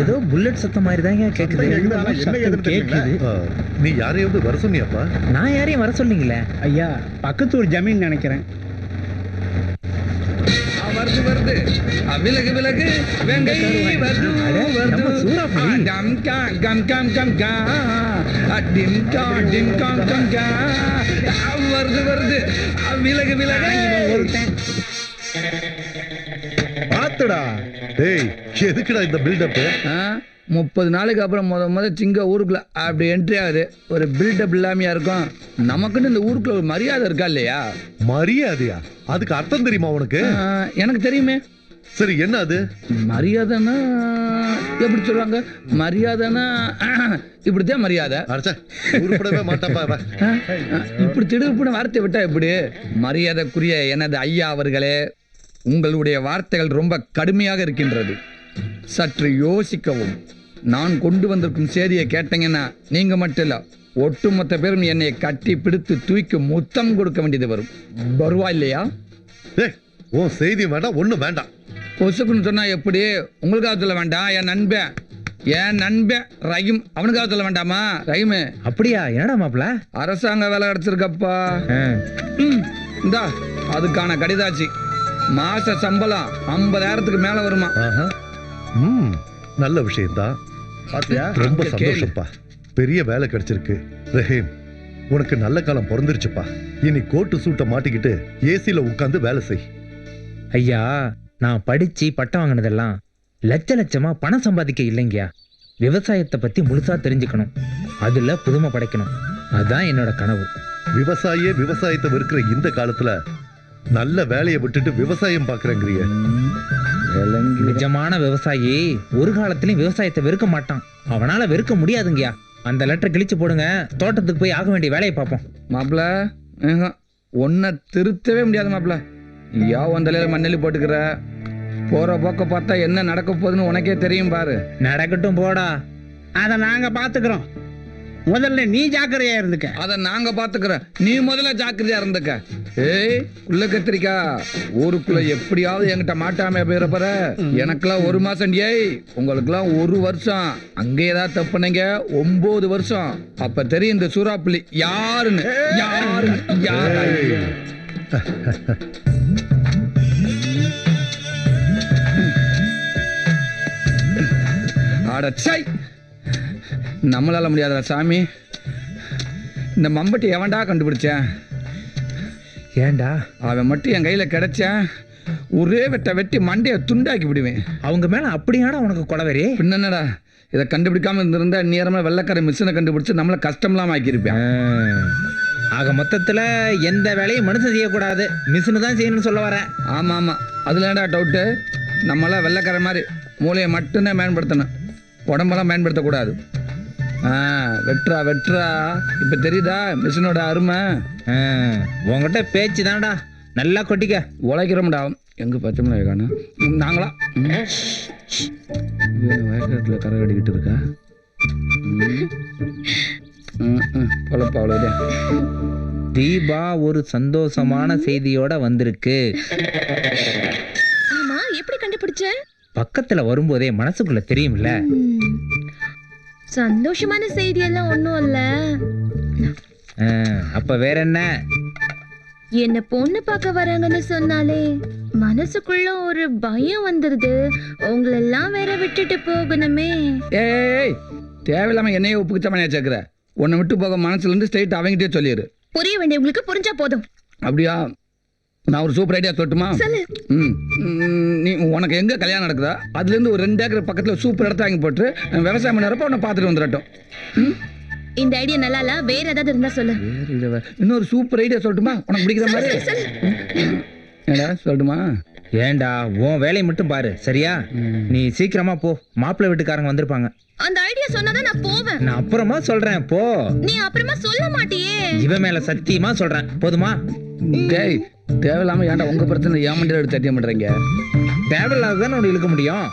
ஏதோ புல்லட் சத்தம் மாதிரி தாங்க கேக்குது. கேக்குது, நீ யாரையாவது வர சொன்னியாப்பா? நான் யாரையும் வர சொன்னீங்களே? ஐயா பக்கத்து ஒரு ஜமீன் நினைக்கிறேன். வருது வருது. விலகு விலகு. வெங்கை வருது வருது டம் கா கம் கம் கம். கா டிம் கா டிம் காம் கம் கா வருது வருது. விலகு விலகு பாத்துடா. டேய் எதுக்குடா இந்த பில்டப் முப்பது நாளைக்கு அப்புறம் முத முத சிங்க ஊருக்குள்ள அப்படி என்ட்ரி ஆகுது. ஒரு பில்டப் இல்லாமையா இருக்கும். நமக்குன்னு இந்த ஊருக்குள்ள ஒரு மரியாதை இருக்கா இல்லையா? மரியாதையா? அதுக்கு அர்த்தம் தெரியுமா உனக்கு? எனக்கு தெரியுமே. சரி என்ன அது? மரியாதைன்னா எப்படி சொல்லுவாங்க? மரியாதைன்னா இப்படித்தான் மரியாதை. உருப்படவே மாட்டாப்பா இப்படி திடுப்புன வார்த்தை விட்டா எப்படி? மரியாதைக்குரிய எனது ஐயா அவர்களே உங்களுடைய வார்த்தைகள் ரொம்ப கடுமையாக இருக்கின்றது. சற்று யோசிக்கவும். நான் கொண்டு வந்திருக்கும் செய்தியை கேட்டீங்கன்னா நீங்க மட்டும் இல்ல ஒட்டுமொத்த பேரும் என்னை கட்டி பிடித்து தூக்கி முத்தம் கொடுக்க வேண்டியது வரும். வருவா இல்லையா? உன் செய்தி வேண்டாம் ஒண்ணும் வேண்டாம். பொசுக்குன்னு சொன்னா எப்படி? உங்களுக்காக சொல்ல வேண்டாம் என் நண்பன். என் நண்பன் ரஹீம். அவனுக்காக சொல்ல வேண்டாமா? ரஹீமு. அப்படியா? என்னடா மாப்ள அரசாங்க வேலை கிடைச்சிருக்கப்பா. இந்தா அதுக்கான கடிதாச்சு. மாச சம்பளம் ஐம்பதாயிரத்துக்கு மேல வருமா? ஆஹா. ம் நல்ல விஷயம்தான் பாத்தியா? ரொம்ப. சந்தோஷப்பா பெரிய வேலை கிடைச்சிருக்கு. ரஹீம் உனக்கு நல்ல காலம் பிறந்துருச்சுப்பா. இனி கோட்டு சூட்டை மாட்டிக்கிட்டு ஏசில உட்காந்து வேலை செய். ஐயா நான் படிச்சு பட்டம் வாங்கினதெல்லாம் லட்ச லட்சமா பணம் சம்பாதிக்க இல்லைங்கயா விவசாயத்தை பத்தி முழுசா தெரிஞ்சுக்கணும். அதுல புதுமை படைக்கணும். அதான் என்னோட கனவு. விவசாயியே விவசாயத்தை வெறுக்கிற இந்த காலத்துல நல்ல வேலையை விட்டுட்டு விவசாயம் பாக்குறேங்கிறிய நிஜமான விவசாயி ஒரு காலத்திலயும் விவசாயத்தை வெறுக்க மாட்டான். அவனால வெறுக்க முடியாதுங்கயா அந்த லெட்டர் கிழிச்சு போடுங்க. தோட்டத்துக்கு போய் ஆக வேண்டிய வேலையை பார்ப்போம். மாப்பிள ஒன்ன திருத்தவே முடியாது மாப்பிள யா வந்தலையில மண்ணெல்லி போட்டுக்கிற? போற போக்க பார்த்தா என்ன நடக்க போகுதுன்னு உனக்கே தெரியும் பாரு. நடக்கட்டும் போடா. அதை நாங்க பாத்துக்கிறோம். முதல்ல நீ ஜாக்கிரதையா இருந்துக்க. அத நாங்க பாத்துக்கிறோம். நீ முதல்ல ஜாக்கிரதையா இருந்துக்க. ஏய் உள்ள கத்திரிக்கா ஊருக்குள்ள எப்படியாவது என்கிட்ட மாட்டாம போயிடப்பற எனக்கெல்லாம் ஒரு மாசம் ஏய் உங்களுக்கெல்லாம் ஒரு வருஷம். அங்கே ஏதாவது தப்புனீங்க ஒன்பது வருஷம். அப்ப தெரியும் இந்த சூறாப்புலி யாருன்னு. யாருன்னு. யாரு? அடச்சை. நம்மளால முடியாதா சாமி. இந்த மம்பட்டி எவன்டா கண்டுபிடிச்சேன்? ஏன்டா? அவன் மட்டும் என் கையில் கிடைச்சேன். ஒரே வெட்ட வெட்டி மண்டையை துண்டாக்கி விடுவேன். அவங்க மேல அப்படியாடா உனக்கு கொலவரி? பின்னடா இதை கண்டுபிடிக்காம இருந்திருந்தா நேரமாக வெள்ளக்கார மிஷினை கண்டுபிடிச்சு நம்மளை கஷ்டம்லாம் ஆக்கியிருப்பேன். ஆக மொத்தத்துல எந்த வேலையும் மனுஷன் செய்யக்கூடாது. மிஷினு தான் செய்யணும்னு சொல்ல வரேன் ஆமாம் ஆமாம் அதில் ஏன்டா டவுட்டு நம்மளாம் வெள்ளைக்கார மாதிரி மூளையை மட்டும்தான் பயன்படுத்தணும் உடம்பெல்லாம் பயன்படுத்தக்கூடாது ஆ வெட்ரா வெட்ரா இப்போ தெரியுதா? மிஷினோட அருமை. ஆ, உன்கிட்ட பேச்சு தான்டா. நல்லா கொட்டிக்க. உழைக்கிறோம்டா. எங்கே பச்சை மிளகாய் காணும் நாங்களா வயக்காட்டில் கரை கட்டிக்கிட்டு இருக்கா? பொழப்பா அவ்வளோதான் தீபா ஒரு சந்தோஷமான செய்தியோட வந்திருக்கு. பக்கத்துல வரும்போதே மனசுக்குள்ள தெரியும்ல. சந்தோஷமான செய்தி எல்லாம் ஒண்ணும் இல்ல. அப்ப வேற என்ன? என்ன பொண்ணு பார்க்க வராங்கன்னு சொன்னாலே மனசுக்குள்ள ஒரு பயம் வந்துருது. உங்களெல்லாம் வேற விட்டுட்டு போகணுமே. ஏய் தேவையில்லாமல் என்னையே உப்புக்கு மணியா சேர்க்குற? உன்னை விட்டு போக மனசுலேருந்து ஸ்ட்ரைட் அவங்ககிட்டே சொல்லிடு புரிய வேண்டியவங்களுக்கு புரிஞ்சா போதும். அப்படியா? நான் ஒரு சூப்பர் ஐடியா சொல்லட்டுமா? சொல்லு. ம். ம், நீ உனக்கு எங்கே கல்யாணம் நடக்குதா? அதுலேருந்து ஒரு ரெண்டு ஏக்கர் பக்கத்தில் சூப்பர் இடத்த வாங்கி போட்டு விவசாயம் பண்ணுறப்ப உன்னை பார்த்துட்டு வந்துடட்டும். ம்? இந்த ஐடியா நல்லா இல்ல வேற ஏதாவது இருந்தா சொல்லு. வேற இல்ல வேற. இன்னொரு சூப்பர் ஐடியா சொல்லட்டுமா? உனக்கு பிடிக்கிற மாதிரி. ஏடா சொல்லட்டுமா? ஏன்டா உன் வேலையை மட்டும் பாரு சரியா? நீ சீக்கிரமா போ மாப்பிள்ளை வீட்டுக்காரங்க வந்திருப்பாங்க. அந்த ஐடியா சொன்னாதான் நான் போவேன். நான் அப்புறமா சொல்றேன் போ. நீ அப்புறமா சொல்ல மாட்டியே. இவன் மேல சத்தியமா சொல்றேன் போதுமா? டேய் தேவையில்லாம ஏன்டா உங்க பிரச்சனை ஏன் மண்டியில் எடுத்து தட்டிய பண்ணுறீங்க தேவையில்லாத தானே உன்னை இழுக்க முடியும்?